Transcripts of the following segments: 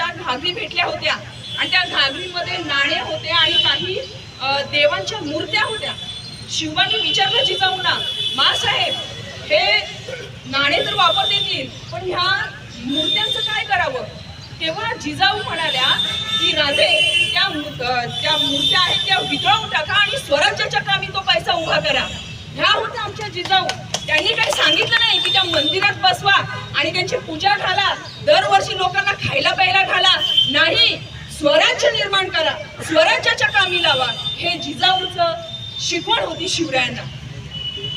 त्या घागरी भेटल्या होत्या आणि त्या घागरीमध्ये नाणे होते आणि काही देवांच्या मूर्त्या होत्या. शिवानी विचारलं जिजाऊंना मा साहेब हे नाणे तर वापरता येतील पण ह्या मूर्त्यांचं काय करावं? तेव्हा जिजाऊ म्हणाल्या की राजे त्या त्या मूर्त्या आहेत त्या वितळवून टाका आणि स्वराज्याच्या कामी तो पैसा उभा करा. ह्या होत्या आमच्या जिजाऊ. त्यांनी काही सांगितलं नाही की त्या मंदिरात बसवा आणि त्यांची पूजा घाला. दरवर्षी लोकांना खायला प्यायला घाला. नाही स्वराज्य निर्माण करा. स्वराज्याच्या कामी लावा. हे जिजाऊचं शिकवण होती शिवरायांना.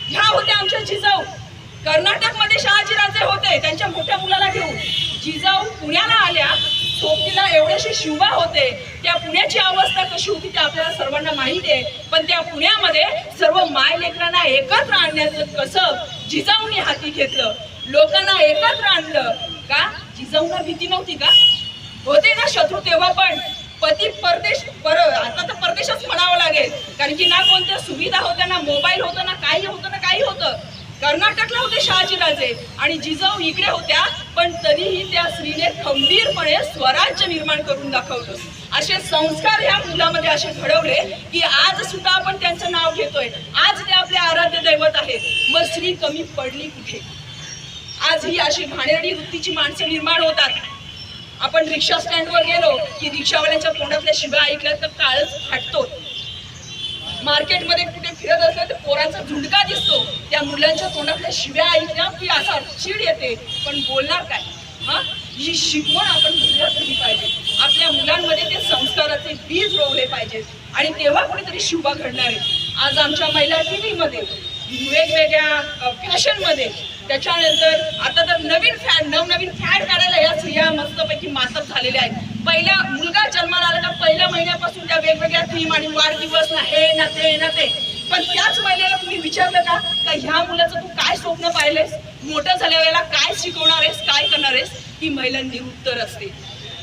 ह्या होत्या आमच्या जिजाऊ. कर्नाटकमध्ये शहाजीराजे होते त्यांच्या मोठ्या मुलाला घेऊन. जिजाऊ पुण्याला आल्या. सोबतीला एवढेसे शिवा होते. त्या पुण्याची अवस्था कशी होती ते आपल्याला सर्वांना माहिती आहे. पण त्या पुण्यामध्ये सर्व माय लेकरांना एकत्र आणण्याचं कसं जिजाऊने हाती घेतलं. लोकांना एकत्र आणलं. का? जिजाऊना भीती नव्हती का? होते ना शत्रू तेव्हा पण. पती परदेश पर आता तर परदेशच म्हणावं लागेल. कारण की ना कोणत्या सुविधा होत्या ना मोबाईल होतं ना काही होतं ना काही होतं. कर्नाटकला होते शहाजीराजे आणि जिजाऊ इकडे होत्या पण तरीही त्या स्त्रीने खंबीरपणे स्वराज्य निर्माण करून दाखवलं. असे संस्कार ह्या मुलामध्ये असे घडवले की आज सुद्धा आपण त्यांचं नाव घेतोय. आज ते आपले आराध्य दैवत आहेत. मग स्त्री कमी पडली कुठे? आज ही अशी घाणेरडी वृत्तीची माणसं निर्माण होतात. आपण रिक्षा स्टँडवर गेलो की रिक्षावाल्यांच्या तोंडातल्या शिव्या ऐकल्या तर काळच फाटतो. मार्केटमध्ये कुठे फिरत असलं तर पोरांचा झुंडका दिसतो. त्या मुलांच्या तोंडातल्या शिव्या ऐकल्या की असा चीड येते. पण बोलणार काय? हा? ही शिकवण आपण मुलांना दिली पाहिजे. आपल्या मुलांमध्ये ते संस्काराचे बीज रोवले पाहिजेत. आणि तेव्हा कुणीतरी शिवबा घडणार आहे. आज आमच्या महिला टीव्हीमध्ये वेगवेगळ्या फॅशनमध्ये त्याच्यानंतर आता तर नवीन फॅन नवनवीन फॅन काढायला या स्त्रिया मस्तपैकी मातब झालेल्या आहेत. पहिल्या मुलगा जन्माला आला का पहिल्या महिन्यापासून त्या वेगवेगळ्या थीम आणि वाढदिवस ना हे ना ते ना ते. पण त्याच महिन्याला तुम्ही विचारलं का? का ह्या मुलाचं तू काय स्वप्न पाहिलेस मोठं झाल्या वेळेला काय शिकवणार आहेस काय करणार आहेस ही महिला निरुत्तर असते.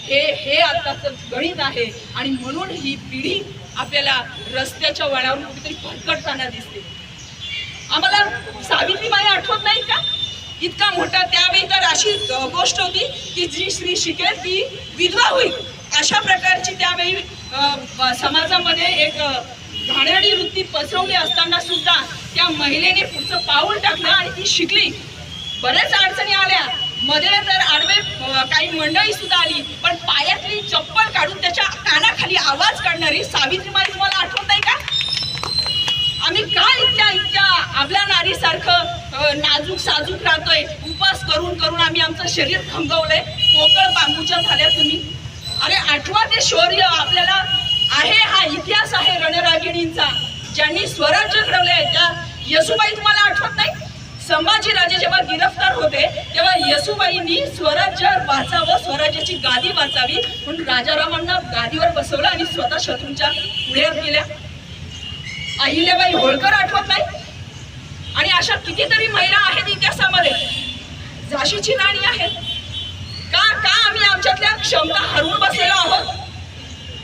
हे हे आताचं गणित आहे. आणि म्हणून ही पिढी आपल्याला रस्त्याच्या वळावर कुठेतरी भरकटताना दिसते. आम्हाला सावित्रीबाई आठवत नाही का? इतका मोठा त्यावेळी तर अशी गोष्ट होती की जी स्त्री शिकेल ती विधवा होईल. अशा प्रकारची त्यावेळी समाजामध्ये एक घाणेरडी वृत्ती पसरवली असताना सुद्धा त्या महिलेने पुढचं पाऊल टाकलं आणि ती शिकली. बऱ्याच अडचणी आल्या. मध्ये तर आडवे काही मंडळी सुद्धा आली पण पायातली चप्पल काढून त्याच्या कानाखाली आवाज काढणारी सावित्रीबाई तुम्हाला आठवत नाही का? आम्ही का इतक्या इतक्या आपल्या नारीसारखं नाजूक साजूक राहतोय? उपास करून करून आम्ही आमचं शरीर खंगवलंय. पोकळ बांबूच्या झाल्या तुम्ही. अरे आठवा ते शौर्य आपल्याला. आहे हा इतिहास आहे रणरागिणींचा. ज्यांनी स्वराज्य घडवले त्या यसुबाई तुम्हाला आठवत नाही? संभाजीराजे जेव्हा गिरफ्तार होते तेव्हा यसुबाईंनी स्वराज्य वाचावं स्वराज्याची गादी वाचावी म्हणून राजारामांना गादीवर बसवलं आणि स्वतः शत्रूंच्या पुढे गेल्या. अहिल्याबाई होळकर आठवत नाही? आणि अशा कितीतरी महिला आहेत इतिहासामध्ये झाशीची राणी आहेत. का का आम्ही आमच्यातल्या क्षमता हरवून बसले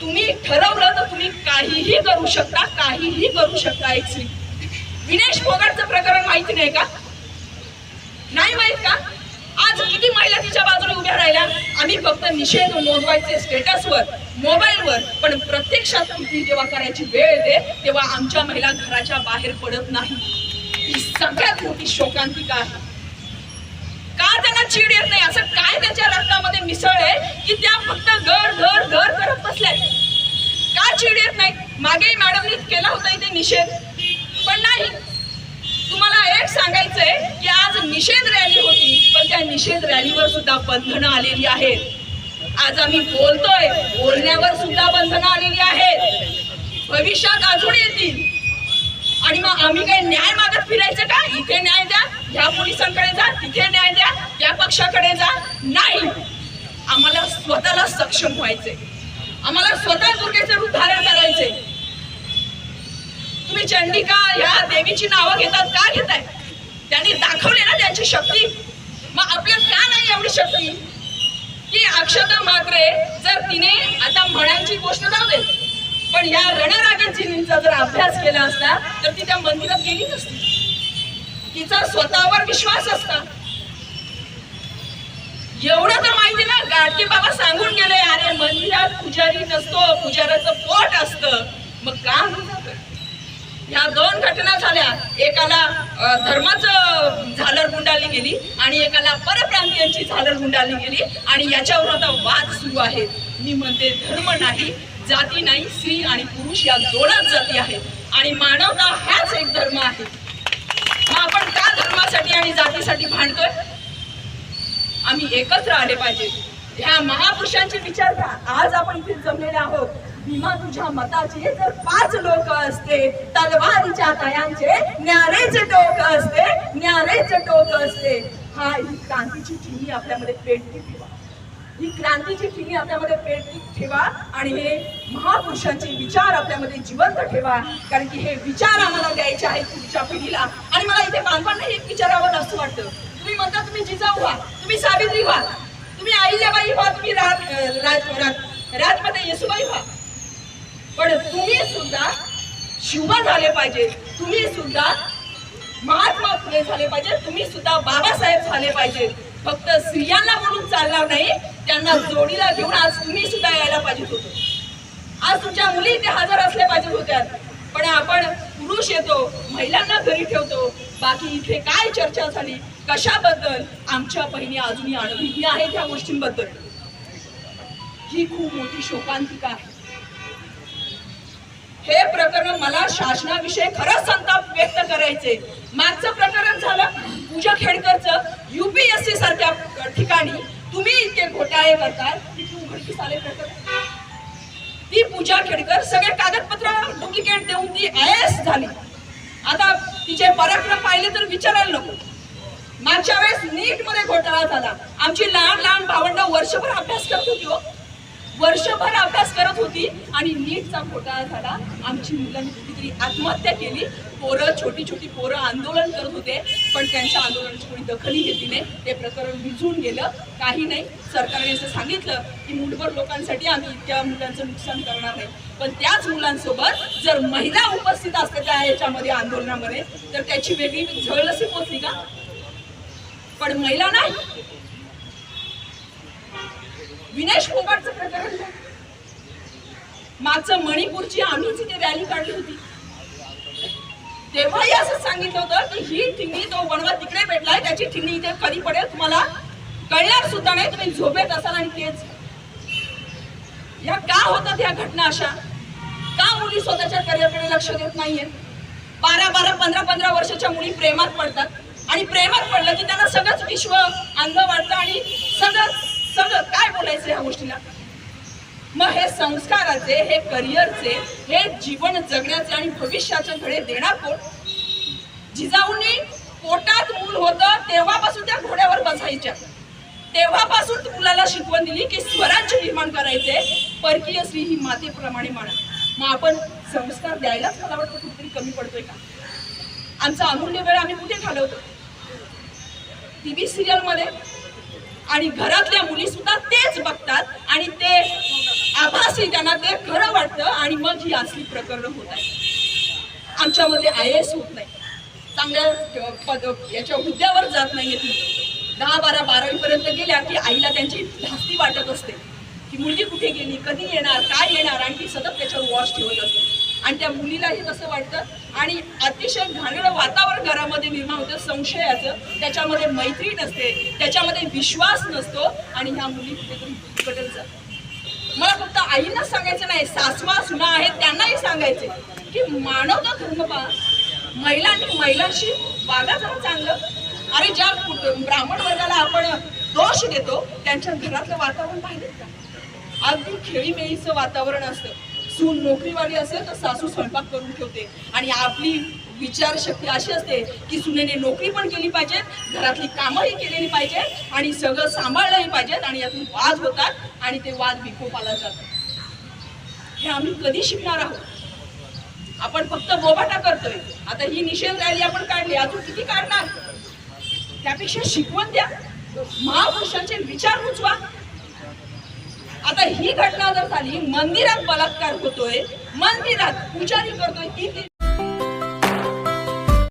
तुम्ही ठरवलं तर तुम्ही काहीही करू शकता काहीही करू शकता एक स्त्री. विनेश फोगाटचं प्रकरण माहिती नाही का? नाही माहीत का? आज किती महिला तिच्या बाजूला उभ्या राहिल्या? आम्ही फक्त निषेध नोंदवायचे स्टेटसवर मोबाईलवर. पण प्रत्यक्षात कृती जेव्हा करायची वेळ येते तेव्हा आमच्या महिला घराच्या बाहेर पडत नाही. ही सगळ्यात मोठी शोकांतिका आहे. का त्यांना चीड येत नाही. असं काय त्यांच्या रक्तामध्ये मिसळले की त्या फक्त घर घर घर करत बसल्या का चीड येत नाही? मागे मॅडमनी केला होता इथे निषेध. पण नाही. तुम्हाला एक सांगायचंय की आज निषेध रॅली होती पण त्या निषेध रॅलीवर सुद्धा बंधनं आलेली आहेत. आज आम्ही बोलतोय बोलण्यावर सुद्धा बंधनं आलेली आहेत. भविष्यात अजून येतील. आणि मग आम्ही काही न्याय मागत फिरायचं का? इथे न्याय द्या. या पोलिसांकडे जा तिथे न्याय द्या त्या पक्षाकडे जा. नाही आम्हाला स्वतःला सक्षम व्हायचे आम्हाला स्वतः दुर्गेचे रूप धारण करायचे तुम्ही चंडिका या देवीची नावं घेतात का घेताय? त्यांनी दाखवले ना त्यांची शक्ती. मग आपल्यात का नाही एवढी शक्ती? की अक्षता मात्रे जर तिने आता म्हणायची गोष्ट जाऊ दे. पण या रणरागींचा जर अभ्यास केला असता तर ती त्या मंदिरात गेली नसती तिचा स्वतःवर विश्वास असता. एवढं तर माहिती ना गाडगे बाबा सांगून गेले अरे मंदिरात पुजारी नसतो पुजाऱ्याचं पोट असत. मग का? म्हणतात? या दोन घटना झाल्या. एकाला धर्माचं झालर गुंडाळली गेली आणि एकाला परप्रांतीयांची झालर गुंडाळली गेली आणि याच्यावर आता वाद सुरू आहे. मी म्हणते धर्म नाही जाती नाही स्त्री आणि पुरुष या दोनच जाती आहेत. आणि मानवता हाच एक धर्म आहे. धर्मासाठी आणि जातीसाठी भांडतोय? आम्ही एकत्र आले पाहिजे. ह्या महापुरुषांचे विचार का आज आपण इथे जमलेले आहोत. भीमा तुझ्या मताचे जर पाच लोक असते तलवारीच्या तयांचे न्यारेचे टोक असते न्यारेचे टोक असते. हा ही क्रांतीची ठिणी आपल्यामध्ये पेटती ठेवा ही क्रांतीची ठिणी आपल्यामध्ये पेटती ठेवा आणि हे महापुरुषांचे विचार आपल्यामध्ये जिवंत ठेवा. कारण की हे विचार आम्हाला द्यायचे आहेत पुढच्या पिढीला. आणि मला इथे बांधवांना एक विचारावं असं वाटतं. तुम्ही म्हणता तुम्ही जिजाऊ व्हा तुम्ही सावित्री व्हा तुम्ही अहिल्याबाई व्हा तुम्ही राज राजमाता येसुबाई व्हा. पण तुम्ही सुद्धा शिव झाले पाहिजे. तुम्ही सुद्धा महात्मा फुले झाले पाहिजे. तुम्ही सुद्धा बाबासाहेब झाले पाहिजे. फक्त स्त्रियांना म्हणून चालणार नाही त्यांना जोडीला घेऊन आज तुम्ही सुद्धा यायला पाहिजे होतो. आज तुमच्या मुली इथे हजर असल्या पाहिजे होत्या. पण आपण पुरुष येतो महिलांना घरी ठेवतो. बाकी इथे काय चर्चा झाली? कशाबद्दल? आमच्या बहिणी अजूनही अनभिज्ञ आहेत ह्या गोष्टींबद्दल. ही खूप मोठी शोकांतिका आहे. हे प्रकरण मला शासनाविषयी खरंच संताप व्यक्त करायचे मागचं प्रकरण झालं पूजा खेडकरचं. यू ठिकाणी तुम्ही इतके घोटाळे करताय तिथे उघडकीस आले ती पूजा खेडकर सगळे कागदपत्र डुप्लिकेट देऊन ती आय एस झाली. आता तिचे पराक्रम पाहिले तर विचारायला नको. मागच्या वेळेस नीटमध्ये घोटाळा झाला. आमची लहान लहान भावंड वर्षभर अभ्यास करत होती हो. वर्षभर अभ्यास करत होती आणि नीटचा घोटाळा झाला. आमची मुलांनी कुठेतरी आत्महत्या केली. पोरं छोटी छोटी पोरं आंदोलन करत होते पण त्यांच्या आंदोलनाची कोणी दखलही घेतली नाही. ते प्रकरण विझून गेलं. काही नाही. सरकारने असं सांगितलं की मुठभर लोकांसाठी आम्ही इतक्या मुलांचं नुकसान करणार नाही. पण त्याच मुलांसोबत जर महिला उपस्थित असतात त्या याच्यामध्ये आंदोलनामध्ये तर त्याची वेगळी झळ असे पोचली का? पण महिला नाही. विनेश फोगाटचं प्रकरण माझं मागचं मणिपूरची आम्हीच इथे रॅली काढली होती. तेव्हाही असं सांगितलं होतं की ही ठिंगी तो वनवा तिकडे भेटलाय त्याची ठिंगी इथे कधी पडेल तुम्हाला कळणार सुद्धा नाही. तुम्ही झोपेत असाल आणि तेच. या का होतात या घटना अशा? का मुली स्वतःच्या करिअरकडे लक्ष देत नाहीये? बारा बारा पंधरा पंधरा वर्षाच्या मुली प्रेमात पडतात. आणि प्रेमात पडलं की त्यांना सगळंच विश्व अंध वाटतं आणि बोलायचं ह्या गोष्टीला? मग हे संस्काराचे हे करिअरचे हे जीवन जगण्याचे आणि भविष्याचे धडे देणार कोण? जिजाऊंनी पोटात मूल होतं तेव्हापासून त्या घोड्यावर बसायच्या. तेव्हापासून मुलाला शिकवण दिली की स्वराज्य निर्माण करायचे. परकीय स्त्री ही मातेप्रमाणे माना. मग आपण संस्कार द्यायलाच मला वाटतं कुठेतरी कमी पडतोय का? आमचा अमूल्य वेळ आम्ही कुठे घालवतो? टीव्ही व्ही मध्ये आणि घरातल्या मुली सुद्धा तेच बघतात आणि ते आभासी त्यांना ते खरं वाटतं आणि मग ही असली प्रकरणं होत आहेत. आमच्यामध्ये आय एस होत नाही. चांगल्या पद याच्या हुद्द्यावर जात नाहीयेत मुलं दहा बारा बारावीपर्यंत गेल्या की आईला त्यांची धास्ती वाटत असते. की मुलगी कुठे गेली कधी येणार काय येणार आणि ती सतत त्याच्यावर वॉच ठेवत असते. आणि त्या मुलीलाही तसं वाटतं. आणि अतिशय घाणेरडं वातावरण घरामध्ये निर्माण होतं संशयाचं. त्याच्यामध्ये मैत्री नसते त्याच्यामध्ये विश्वास नसतो. आणि ह्या मुली कुठेतरी भटकत जातात. मला फक्त आईंनाच सांगायचं नाही सासवा सुना आहेत त्यांनाही सांगायचे की मानवता धर्म पहा. महिलांनी महिलांशी वागा जरा चांगलं. अरे ज्या ब्राह्मण वर्गाला आपण दोष देतो त्यांच्या घरातलं वातावरण पाहिजे का? अगदी खेळीमेळीचं वातावरण असतं. सून नोकरीवाली असेल तर सासू स्वयंपाक करून ठेवते. आणि आपली विचारशक्ती अशी असते की सुनेने नोकरी पण केली पाहिजे घरातली कामंही केलेली पाहिजे आणि सगळं सांभाळलंही पाहिजेत आणि यातून वाद होतात आणि ते वाद विकोपाला जातात. हे आम्ही कधी शिकणार आहोत? आपण फक्त बोबाटा करतोय. आता ही निषेध रॅली आपण काढली अजून किती काढणार? त्यापेक्षा शिकवण द्या. महापुरुषांचे विचार उचवा आता ही घटना जर झाली मंदिरात बलात्कार होतोय मंदिरात पुजारी करतोय ती ती